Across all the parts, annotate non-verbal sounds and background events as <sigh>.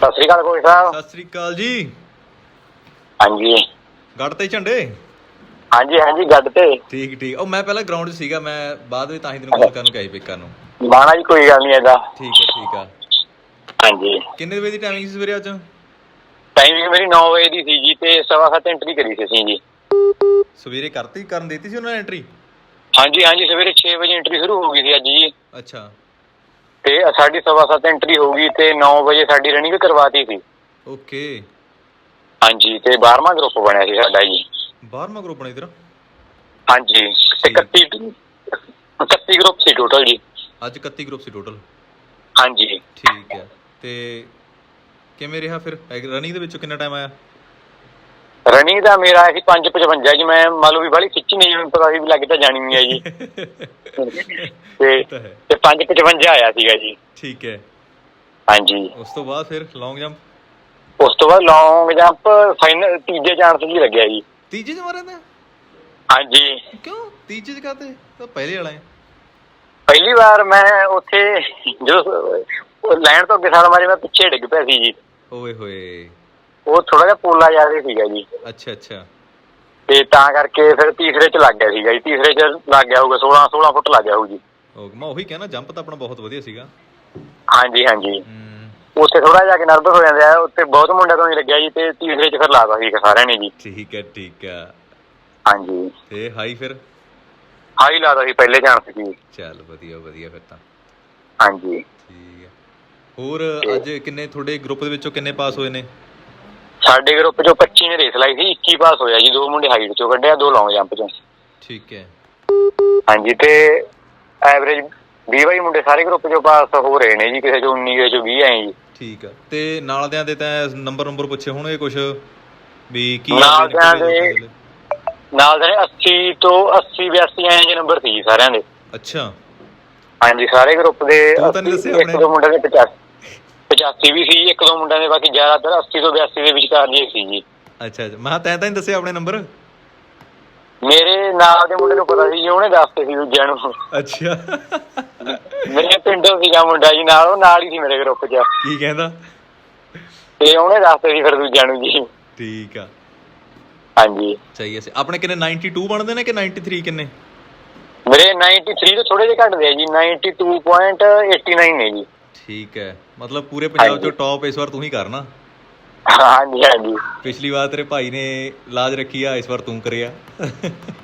ਸਤਿ ਸ੍ਰੀ ਅਕਾਲ ਕੋਈ ਸਾਹਿਬ। ਸਤਿ ਸ੍ਰੀ ਅਕਾਲ ਜੀ। ਹਾਂਜੀ। ਗੱਡ ਤੇ ਝੰਡੇ? ਹਾਂਜੀ ਹਾਂਜੀ ਗੱਡ ਤੇ। ਠੀਕ ਠੀਕ। ਉਹ ਮੈਂ ਪਹਿਲਾਂ ਗਰਾਊਂਡ 'ਚ ਸੀਗਾ ਮੈਂ ਬਾਅਦ ਵਿੱਚ ਤਾਂ ਹੀ ਤੈਨੂੰ ਕਾਲ ਕਰਨ ਨੂੰ ਕਿਹਾ ਸੀ ਪਿਕ ਕਰਨ ਨੂੰ। ਮਾਣਾ ਜੀ ਕੋਈ ਗੱਲ ਨਹੀਂ ਇਹਦਾ। ਠੀਕ ਹੈ ਠੀਕ ਆ। ਹਾਂਜੀ। ਕਿੰਨੇ ਵਜੇ ਦੀ ਟਾਈਮਿੰਗ ਸੀ ਸਵੇਰੇ ਅੱਜ? ਟਾਈਮਿੰਗ ਮੇਰੀ 9 ਵਜੇ ਦੀ ਸੀ ਜੀ ਤੇ ਸਵਾ ਸੱਤ ਐਂਟਰੀ ਕਰੀ ਸੀ ਅਸੀਂ ਜੀ। ਸਵੇਰੇ ਕਰਤੀ ਕਰਨ ਦਿੱਤੀ ਸੀ ਉਹਨਾਂ ਨੇ ਐਂਟਰੀ ਹਾਂਜੀ ਹਾਂਜੀ ਸਵੇਰੇ 6 ਵਜੇ ਐਂਟਰੀ ਸ਼ੁਰੂ ਹੋ ਗਈ ਸੀ ਅੱਜ ਜੀ। ਅੱਛਾ। ਤੇ ਸਾਡੀ ਸਵਾ ਸੱਤ ਐਂਟਰੀ ਹੋ ਗਈ ਤੇ 9 ਵਜੇ ਸਾਡੀ ਰਨਿੰਗ ਕਰਵਾਤੀ ਸੀ। ਓਕੇ। ਹਾਂਜੀ ਤੇ 12ਵਾਂ ਗਰੁੱਪ ਬਣਿਆ ਸੀ ਸਾਡਾ ਜੀ। 12ਵਾਂ ਗਰੁੱਪ ਨੇ ਇਧਰ? ਹਾਂਜੀ ਤੇ 31 31 ਗਰੁੱਪ ਸੀ ਟੋਟਲ ਜੀ। ਅੱਜ 31 ਗਰੁੱਪ ਸੀ ਟੋਟਲ ਹਾਂਜੀ। ਠੀਕ ਹੈ ਤੇ ਕਿਵੇਂ ਰਿਹਾ ਫਿਰ? ਰਨਿੰਗ ਦੇ ਵਿੱਚੋਂ ਕਿੰਨਾ ਟਾਈਮ ਆਇਆ? ਰਨਿੰਗ ਦਾ ਮੇਰਾ ਸੀ 555 ਜੀ ਮੈਂ ਮੰਨ ਲਓ ਵੀ ਬਾਹਲੀ ਖਿੱਚੀ ਨਹੀਂ ਮੈਨੂੰ ਪਤਾ ਸੀ ਵੀ ਲੱਗ ਤਾਂ ਜਾਣੀ ਨਹੀਂ ਹੈ ਜੀ। <laughs> ਤੇ ਤਾਂ ਹੈ। ਤੇ 555 ਆਇਆ ਸੀਗਾ ਜੀ। ਠੀਕ ਹੈ। ਹਾਂਜੀ। ਉਸ ਤੋਂ ਬਾਅਦ ਫਿਰ ਲੌਂਗ ਜੰਪ ਉਸ ਤੋਂ ਬਾਅਦ ਲੌਂਗ ਜੰਪ ਫਾਈਨਲ ਤੀਜੇ ਚਾਂਸ ਜੀ ਲੱਗਿਆ ਜੀ। ਤੀਜੇ 'ਚ ਮਾਰਿਆ ਤਾਂ? ਹਾਂਜੀ। ਕਿਉਂ? ਤੀਜੇ 'ਚ ਕਾਤੇ ਤਾਂ ਪਹਿਲੇ ਵਾਲਾ ਹੈ। ਪਹਿਲੀ ਵਾਰ ਮੈਂ ਉੱਥੇ ਜਦੋਂ ਲਾਈਨ ਤੋਂ ਅੱਗੇ ਸਾਲ ਮਾਰੀ ਮੈਂ ਪਿੱਛੇ ਡਿੱਗ ਪਿਆ ਸੀ ਜੀ। ਓਏ ਹੋਏ। ਉਹ ਥੋੜਾ ਜਿਹਾ ਪੋਲਾ ਜ਼ਿਆਦਾ ਸੀਗਾ ਜੀ। ਅੱਛਾ ਅੱਛਾ। ਤੇ ਤਾਂ ਕਰਕੇ ਫਿਰ ਤੀਸਰੇ ਚ ਲੱਗ ਗਿਆ ਸੀਗਾ ਜੀ। ਤੀਸਰੇ ਚ ਲੱਗ ਗਿਆ ਹੋਊਗਾ 16 16 ਫੁੱਟ ਲੱਗ ਗਿਆ ਹੋਊ ਜੀ। ਉਹ ਮੈਂ ਉਹੀ ਕਹਿਣਾ ਜੰਪ ਤਾਂ ਆਪਣਾ ਬਹੁਤ ਵਧੀਆ ਸੀਗਾ। ਹਾਂਜੀ ਹਾਂਜੀ। ਹੂੰ। ਉੱਥੇ ਥੋੜਾ ਜਿਹਾ ਕਿ ਨਰਵਸ ਹੋ ਜਾਂਦੇ ਆ ਉੱਥੇ ਬਹੁਤ ਮੁੰਡਿਆਂ ਤੋਂ ਨਹੀਂ ਲੱਗਿਆ ਜੀ ਤੇ ਤੀਸਰੇ ਚ ਫਿਰ ਲਾਤਾ ਸੀ ਸਾਰਿਆਂ ਨੇ ਜੀ। ਠੀਕ ਹੈ ਠੀਕ ਹੈ। ਹਾਂਜੀ। ਤੇ ਹਾਈ ਫਿਰ? ਹਾਈ ਲਾਤਾ ਸੀ ਪਹਿਲੇ ਚਾਂਸ ਜੀ। ਚੱਲ ਵਧੀਆ ਵਧੀਆ ਫਿਰ ਤਾਂ। ਹਾਂਜੀ। ਠੀਕ ਹੈ। ਹੋਰ ਅੱਜ ਕਿੰਨੇ ਤੁਹਾਡੇ ਗਰੁੱਪ ਦੇ ਵਿੱਚੋਂ ਕਿੰਨੇ ਪਾਸ ਹੋਏ ਨੇ? ਸਾਡੇ ਗਰੁੱਪ ਚੋਂ 25 ਨੇ ਰੇਸ ਲਾਈ ਸੀ 21 ਪਾਸ ਹੋਇਆ ਜੀ ਦੋ ਮੁੰਡੇ ਹਾਈਟ ਚੋਂ ਕੱਢਿਆ ਦੋ ਲੌਂਗ ਜੰਪ ਚੋਂ। ਠੀਕ ਹੈ। ਹਾਂਜੀ ਤੇ ਐਵਰੇਜ 20 ਬਾਈ ਮੁੰਡੇ ਸਾਰੇ ਗਰੁੱਪ ਚੋਂ ਪਾਸ ਹੋ ਰਹੇ ਨੇ ਜੀ ਕਿਸੇ ਚੋਂ 19 ਕਿਸੇ ਚੋਂ 20 ਆਏ ਜੀ। ਠੀਕ ਆ ਤੇ ਨਾਲਦਿਆਂ ਦੇ ਤਾਂ ਨੰਬਰ ਨੰਬਰ ਪੁੱਛੇ ਹੋਣਗੇ ਕੁਝ ਵੀ ਕੀ ਨਾਲਦਿਆਂ ਦੇ- ਨਾਲ ਦੇ 80 ਤੋਂ 80 82 ਆਏ ਜੀ ਨੰਬਰ ਸੀ ਸਾਰਿਆਂ ਦੇ। ਅੱਛਾ। ਹਾਂਜੀ ਸਾਰੇ ਗਰੁੱਪ ਦੇ ਤੂੰ ਤਾਂ ਨੀ 80, ਦੱਸਿਆ ਇੱਕ ਆਪਣੇ। ਦੋ ਮੁੰਡਿਆਂ ਦੇ 85 85 ਵੀ ਸੀ ਇੱਕ ਦੋ ਮੁੰਡਿਆਂ ਦੇ ਬਾਕੀ ਜ਼ਿਆਦਾਤਰ 80 ਤੋਂ 82 ਦੇ ਵਿਚਕਾਰ ਜੀ ਸੀ ਜੀ। ਅੱਛਾ ਅੱਛਾ। ਮੈਂ ਕਿਹਾ ਤੈਂ ਤਾਂ ਨਹੀਂ ਦੱਸਿਆ ਆਪਣੇ ਨੰਬਰ? ਮੇਰੇ ਨਾਲ ਦੇ ਮੁੰਡੇ ਨੂੰ ਪਤਾ ਸੀ ਜੀ ਉਹਨੇ ਦੱਸਤੇ ਸੀ ਦੂਜਿਆਂ ਨੂੰ। ਅੱਛਾ। ਮੇਰੇ ਪਿੰਡੋਂ ਸੀਗਾ ਮੁੰਡਾ ਜੀ ਨਾਲ ਉਹ ਨਾਲ ਹੀ ਸੀ ਮੇਰੇ ਗਰੁੱਪ 'ਚ। ਕੀ ਕਹਿੰਦਾ? ਤੇ ਉਹਨੇ ਦੱਸਤੇ ਸੀ ਫਿਰ ਦੂਜਿਆਂ ਨੂੰ ਜੀ। ਠੀਕ ਆ। ਹਾਂਜੀ। ਸਹੀ ਹੈ ਆਪਣੇ ਕਿੰਨੇ 92 ਬਣਦੇ ਨੇ ਕਿ 93 ਕਿੰਨੇ? ਮੇਰੇ 93 ਤੋਂ ਥੋੜੇ ਜਿਹਾ ਘੱਟਦੇ ਆ ਜੀ 92.89 ਨੇ ਜੀ। ਠੀਕ ਹੈ। ਮਤਲਬ ਪੂਰੇ ਪੰਜਾਬ। ਚੋਂ ਟੌਪ ਇਸ ਵਾਰ ਤੂੰ ਹੀ ਕਰਨਾ। ਹਾਂਜੀ ਹਾਂਜੀ। ਪਿਛਲੀ ਵਾਰ ਤੇਰੇ ਭਾਈ ਨੇ ਲਾਜ ਰੱਖੀ ਆ ਇਸ ਵਾਰ ਤੂੰ ਕਰਿਆ।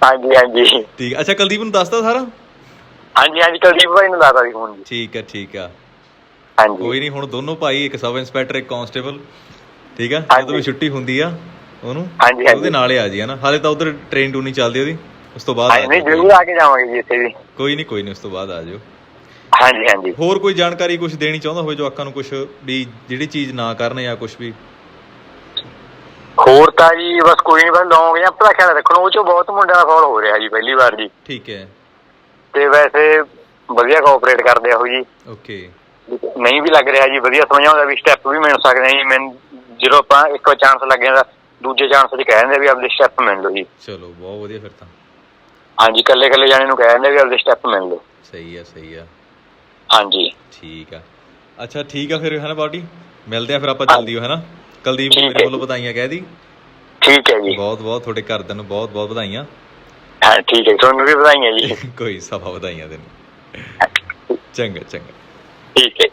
ਹਾਂਜੀ ਹਾਂਜੀ। ਠੀਕ। ਅੱਛਾ ਕੁਲਦੀਪ ਨੂੰ ਦੱਸਤਾ ਸਾਰਾ? ਹਾਂਜੀ ਹਾਂਜੀ ਕੁਲਦੀਪ ਭਾਈ ਨੂੰ ਲਾਤਾ ਸੀ ਫੋਨ ਜੀ। ਠੀਕ ਹੈ ਠੀਕ ਆ। ਹਾਂਜੀ। ਕੋਈ ਨਹੀਂ ਹੁਣ ਦੋਨੋਂ ਭਾਈ ਇੱਕ ਸਬ ਇੰਸਪੈਕਟਰ ਇੱਕ ਕਾਂਸਟੇਬਲ। ਠੀਕ ਆ। ਜਦੋਂ ਵੀ ਛੁੱਟੀ ਹੁੰਦੀ ਆ ਉਹਨੂੰ ਹਾਂਜੀ, ਹਾਂਜੀ। ਉਹਦੇ ਨਾਲ ਹੀ ਆ ਜੀ ਹਨਾ? ਹਾਲੇ ਤਾਂ ਉਧਰ ਟ੍ਰੇਨ ਟੂ ਨਹੀਂ ਚੱਲਦੀ ਉਹਦੀ ਉਸ ਤੋਂ ਬਾਅਦ ਨਹੀਂ। ਜ਼ਰੂਰ ਆ ਕੇ ਜਾਵਾਂਗੇ ਜੀ ਇੱਥੇ ਵੀ। ਕੋਈ ਨਹੀਂ ਕੋਈ ਨਹੀਂ ਉਸ ਤੋਂ ਬਾਅਦ ਆ ਜਾਓ ਹਾਂਜੀ ਹਾਂਜੀ। ਹੋਰ ਕੋਈ ਜਾਣਕਾਰੀ ਕੁਝ ਦੇਣੀ ਚਾਹੁੰਦਾ ਹੋਵੇ ਜਵਾਕਾਂ ਨੂੰ ਕੁਝ ਵੀ ਜਿਹੜੀ ਚੀਜ਼ ਨਾ ਕਰਨ ਜਾਂ ਕੁਝ ਵੀ? ਹੋਰ ਤਾਂ ਜੀ ਬਸ ਕੋਈ ਨਹੀਂ ਬਸ ਲੌਂਗ ਜਾਂ ਭਲਾ ਖਿਆਲ ਰੱਖਣਾ ਉਹ ਚੋਂ ਬਹੁਤ ਮੁੰਡਿਆਂ ਦਾ ਫਾਲ ਹੋ ਰਿਹਾ ਜੀ ਪਹਿਲੀ ਵਾਰ ਜੀ। ਠੀਕ ਹੈ। ਤੇ ਵੈਸੇ ਵਧੀਆ ਕੋਆਪਰੇਟ ਕਰਦੇ ਆ ਉਹ ਜੀ। ਓਕੇ ਨਹੀਂ ਵੀ ਲੱਗ ਰਿਹਾ ਜੀ ਵਧੀਆ ਸਮਝਾਉਂਦਾ ਵੀ ਸਟੈਪ ਵੀ ਮਿਲ ਸਕਦੇ ਆ ਜੀ ਮੈਂ ਜਦੋਂ ਆਪਾਂ ਇੱਕ ਚਾਂਸ ਲੱਗ ਜਾਂਦਾ ਦੂਜੇ ਚਾਂਸ 'ਚ ਕਹਿ ਦਿੰਦੇ ਵੀ ਆਪਦੇ ਸਟੈਪ ਮਿਲ ਲਓ ਜੀ। ਚਲੋ ਬਹੁਤ ਵਧੀਆ ਫਿਰ ਤਾਂ। ਹਾਂਜੀ ਇਕੱਲੇ ਇਕੱਲੇ ਜਾਣੇ ਨੂੰ ਕਹਿ ਦਿੰਦੇ ਵੀ ਆਪਦੇ ਸਟੈਪ ਮਿਲ ਲਓ। ਸਹੀ ਆ ਸਹੀ ਆ। ਹਾਂਜੀ। ਠੀਕ ਆ। ਅੱਛਾ ਠੀਕ ਆ ਫਿਰ ਹੈ ਨਾ ਬਾਟੀ? ਮਿਲਦੇ ਆ ਫਿਰ ਆਪਾਂ ਜਲਦੀ ਹੋ। ਹੈ ਨਾ ਕੁਲਦੀਪ ਨੂੰ ਮੇਰੇ ਵੱਲੋਂ ਵਧਾਈਆਂ ਕਹਿ ਦੀ। ਠੀਕ ਹੈ ਜੀ। ਬਹੁਤ ਬਹੁਤ ਤੁਹਾਡੇ ਘਰਦਿਆਂ ਨੂੰ ਬਹੁਤ ਬਹੁਤ ਵਧਾਈਆਂ। ਹਾਂ ਠੀਕ ਹੈ ਤੁਹਾਨੂੰ ਵੀ ਵਧਾਈਆਂ ਜੀ। <laughs> ਕੋਈ ਸਭਾ ਵਧਾਈਆਂ ਤੈਨੂੰ। <laughs> ਚੰਗਾ ਚੰਗਾ। ਠੀਕ ਹੈ